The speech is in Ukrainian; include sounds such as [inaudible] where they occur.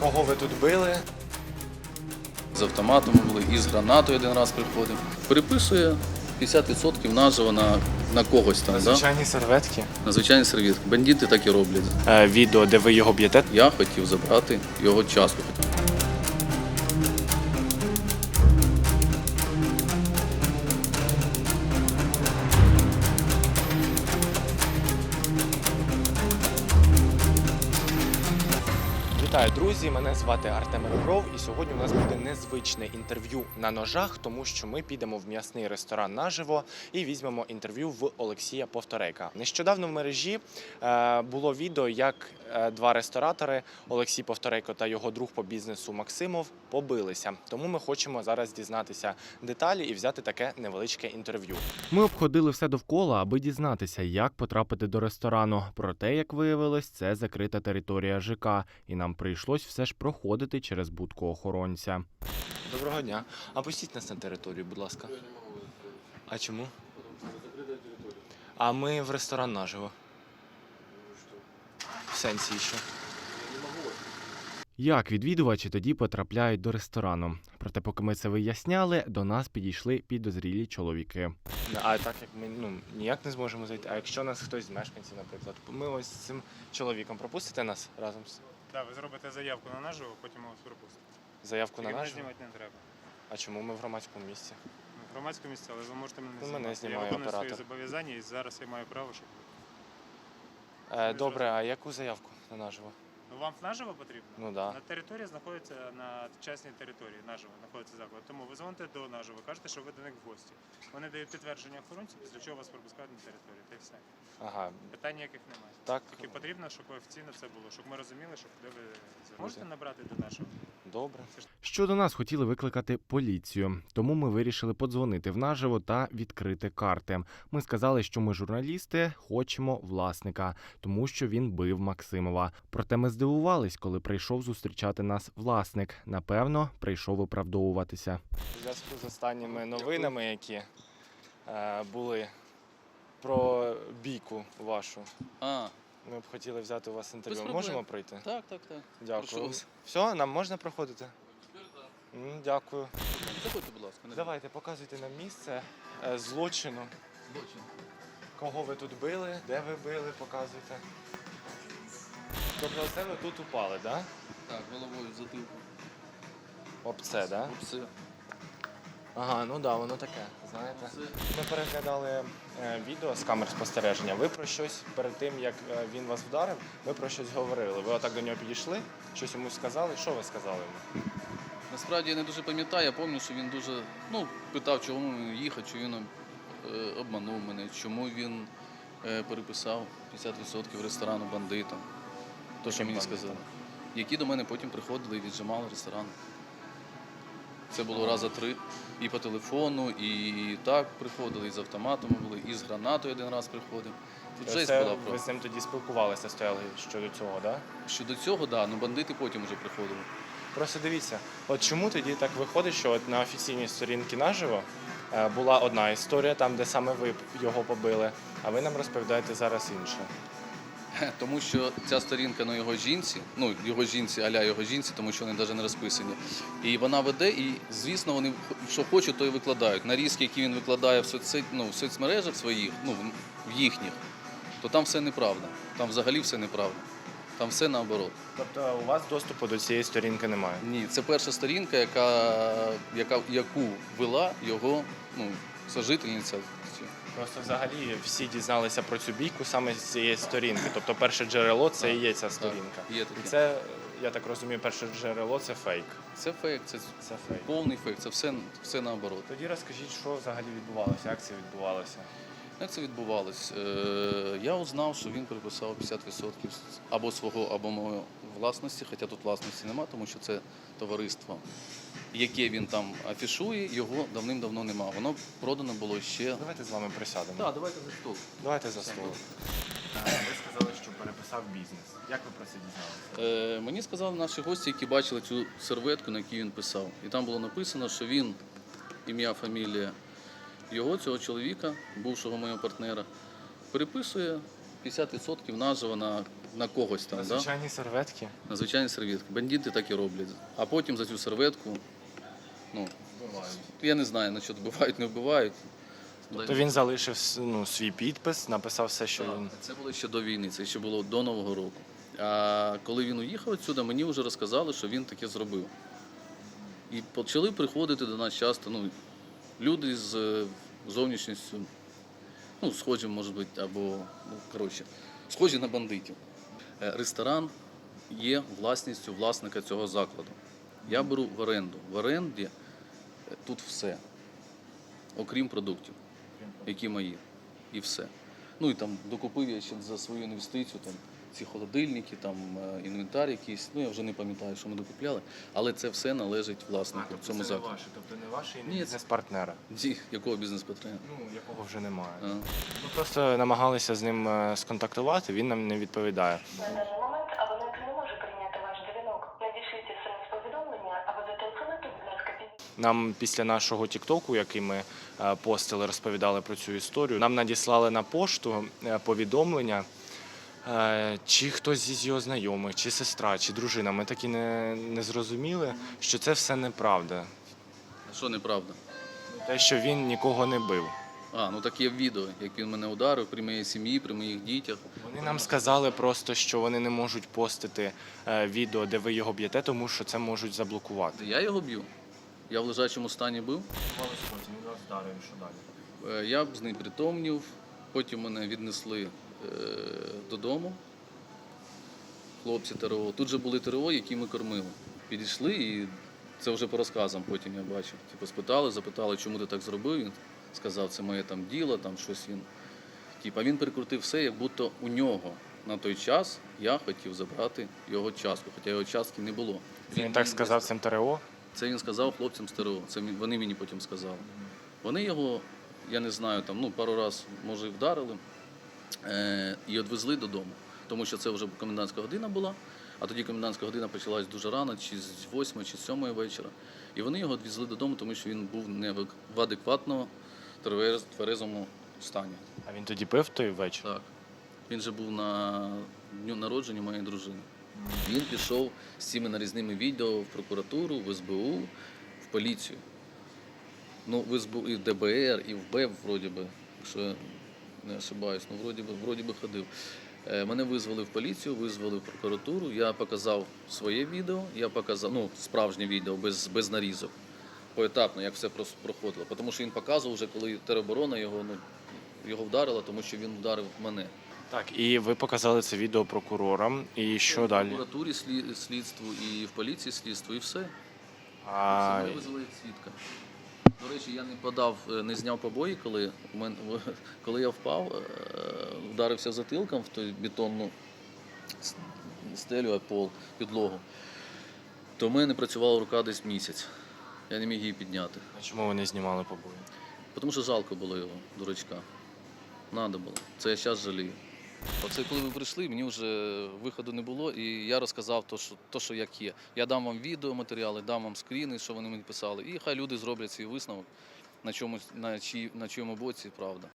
Кого ви тут били? З автоматом були, і з гранатою один раз приходив. Переписує 50% наживо на, на когось там, да? Звичайні серветки. на звичайні сервітки. Бандити так і роблять. Е, відео, де ви його б'єте. Я хотів забрати його частку. Вітаю, друзі! Мене звати Артем Ребров, і сьогодні у нас буде незвичне інтерв'ю на ножах, тому що ми підемо в м'ясний ресторан наживо і візьмемо інтерв'ю в Олексія Повторейка. Нещодавно в мережі е, було відео, як е, два ресторатори Олексій Повторейко та його друг по бізнесу Максимов побилися. Тому ми хочемо зараз дізнатися деталі і взяти таке невеличке інтерв'ю. Ми обходили все довкола, аби дізнатися, як потрапити до ресторану. Проте, як виявилось, це закрита територія ЖК, і нам прийшлось все ж проходити через будку охоронця. Доброго дня. А пустіть нас на територію, будь ласка. А чому? А ми в ресторан наживо. В сенсі що? Як відвідувачі тоді потрапляють до ресторану? Проте, поки ми це виясняли, до нас підійшли підозрілі чоловіки. А так як ми ну, ніяк не зможемо зайти. А якщо нас хтось з мешканців, наприклад, ми ось з цим чоловіком пропустите нас разом з Так, ви зробите заявку на наживо, потім ми вас пропустимо. заявку на Тільки мене наживо? знімати не треба. А чому ми в громадському місці? Ну, в громадському місці, але ви можете мене Ну, знімати. мене знімає я виконую свої оператор. зобов'язання і зараз я маю право, щоб... Е, добре, а яку заявку на наживо? Ну, вам наживо потрібно? Ну да. На території знаходиться, на частній території наживо знаходиться заклад. Тому ви дзвоните до наживо, кажете, що ви до них в гості. Вони дають підтвердження охоронці, після чого вас пропускають на територію. Та й все. Ага, Питань ніяких немає. так. Тільки потрібно, щоб офіційно це було, щоб ми розуміли, що куди ви звернули. Можете набрати до нашого. Добре. Щодо нас хотіли викликати поліцію, тому ми вирішили подзвонити в наживо та відкрити карти. Ми сказали, що ми журналісти, хочемо власника, тому що він бив Максимова. Проте ми здивувались, коли прийшов зустрічати нас власник. Напевно, прийшов виправдовуватися. У зв'язку з останніми новинами, які е, були про бійку вашу. А, Ми б хотіли взяти у вас інтерв'ю. проблем. Можемо пройти? так, так, так. Дякую. Прошу. Все, нам можна проходити? М, Дякую. Заходьте, будь ласка. не Давайте, показуйте нам місце е, злочину. Злочин. Кого ви тут били, де ви били, показуйте. Тобто це ви тут упали, так? Да? Так, головою в затилку. Об це, так? Да? Все. Ага, ну так, да, воно таке, знаєте. Ми переглядали е, відео з камер спостереження. Ви про щось перед тим, як е, він вас вдарив, ви про щось говорили. Ви отак до нього підійшли, щось йому сказали. Що ви сказали йому? Насправді я не дуже пам'ятаю, я пам'ятаю, що він дуже ну, питав, чому їхати, чи він е, обманув мене, чому він е, переписав 50% ресторану бандитам. То, що мені бандитам? сказали. Які до мене потім приходили і віджимали ресторан. Це було раза три. І по телефону, і так приходили, і з автоматом були, і з гранатою один раз приходив. Тут жесть Це була ви з ним тоді спілкувалися, стояли щодо цього, так? Да? Щодо цього, так, да, ну бандити потім вже приходили. Просто дивіться, от чому тоді так виходить, що от на офіційній сторінці наживо е, була одна історія, там, де саме ви його побили, а ви нам розповідаєте зараз інше. [laughs] Тому що ця сторінка на його жінці, ну його жінці, аля його жінці, тому що вони навіть не розписані. І вона веде, і звісно, вони що хочуть, то і викладають. Нарізки, які він викладає в соцсет, ну, в соцмережах своїх, ну в- їхніх, то там все неправда. Там взагалі все неправда. Там все наоборот. Тобто у вас доступу до цієї сторінки немає. Ні, це перша сторінка, яка, яка яку вела його ну, сожительниця. Просто взагалі всі дізналися про цю бійку саме з цієї сторінки. Тобто перше джерело це і є ця сторінка. Є І це, я так розумію, перше джерело це фейк. Це фейк, це Це фейк. повний фейк, це все, все наоборот. Тоді розкажіть, що взагалі відбувалося, як це відбувалося. Як це відбувалось? Е, Я узнав, що він приписав 50% або свого, або моєї власності, хоча тут власності нема, тому що це товариство, яке він там афішує, його давним-давно нема. Воно продано було ще. Давайте з вами присядемо. Так, давайте за стол. Давайте за стол. Ви сказали, що переписав бізнес. Як ви про це дізналися? Е, Мені сказали наші гості, які бачили цю серветку, на якій він писав. І там було написано, що він, ім'я, фамілія його, цього чоловіка, бувшого моєго партнера, переписує 50% наживо на на когось там. Да? Звичайні серветки. На звичайні серветки. Бандити так і роблять. А потім за цю серветку, ну, я не знаю, на що вбивають, не вбивають. То він залишив ну, свій підпис, написав все, що Так, він. Це було ще до війни, це ще було до Нового року. А коли він уїхав відсюди, мені вже розказали, що він таке зробив. І почали приходити до нас часто ну, люди з е, зовнішністю, ну, схожі, може бути, або, ну, коротше, схожі на бандитів. Е, Ресторан є власністю власника цього закладу. Я беру в оренду. В оренді е, тут все, окрім продуктів, які мої. І все. Ну і там докупив я ще за свою інвестицію там, ці холодильники, там е, інвентар якийсь. Ну я вже не пам'ятаю, що ми докупляли, але це все належить власнику цьому закладу. тобто не ваші Ні, це- бізнес-партнера. Ні, якого бізнес-партнера? Ну, якого вже немає. А. Ми просто намагалися з ним е, сконтактувати, він нам не відповідає. Нам після нашого Тіктоку, який ми е, постили, розповідали про цю історію. Нам надіслали на пошту е, повідомлення. е, Чи хтось із його знайомих, чи сестра, чи дружина. Ми так і не, не зрозуміли, що це все неправда. А Що неправда? Те, що він нікого не бив. А, ну так є відео, як він мене ударив при моїй сім'ї, при моїх дітях. Вони нам сказали просто, що вони не можуть постити відео, де ви його б'єте, тому що це можуть заблокувати. Я його б'ю. Я в лежачому стані був. Е, Я б знепритомнів, потім мене віднесли е, додому. Хлопці ТРО. Тут же були ТРО, які ми кормили. Підійшли і це вже по розказам потім я бачив. Типу спитали, запитали, чому ти так зробив. Він сказав, це моє там діло, там щось він. Типа він перекрутив все, як будто у нього на той час я хотів забрати його частку, хоча його частки не було. Він так сказав цим ТРО. Це він сказав хлопцям з ТРО. Це вони мені потім сказали. Вони його, я не знаю, там ну пару разів, може, і вдарили е- і відвезли додому. Тому що це вже комендантська година була, а тоді комендантська година почалась дуже рано, чи з 8, чи з 7 вечора. І вони його відвезли додому, тому що він був не в в адекватному тверезому стані. А він тоді пив той вечір. Так. Він же був на дню народження моєї дружини. Він пішов з цими нарізними відео в прокуратуру, в СБУ, в поліцію. Ну, в СБУ і в ДБР, і в БЕП, вроді би, якщо я не ошибаюсь, ну, вроді би, вроді би ходив. Е, Мене визвали в поліцію, визвали в прокуратуру. Я показав своє відео, я показав ну, справжнє відео без, без нарізок. Поетапно, як все проходило. Тому що він показував вже, коли тероборона його, ну, його вдарила, тому що він вдарив мене. Так, і ви показали це відео прокурорам. І що В далі? прокуратурі слі- слідству і в поліції слідству, і все. А, Все, визвали як свідка. До речі, я не подав, е, не зняв побої, коли, мен- в- [laughs] коли я впав, е, вдарився затилком в ту бетонну с- стелю, а пол, підлогу. То в мене працювала рука десь місяць. Я не міг її підняти. а чому ви не знімали побої? Тому що жалко було його, дурачка. Надо було. Це я зараз жалію. Оце коли ви прийшли, мені вже виходу не було, і я розказав то, що, що як є. Я дам вам відеоматеріали, дам вам скріни, що вони мені писали, і хай люди зроблять свій висновок, на чомусь, на, чиї, на чому боці правда.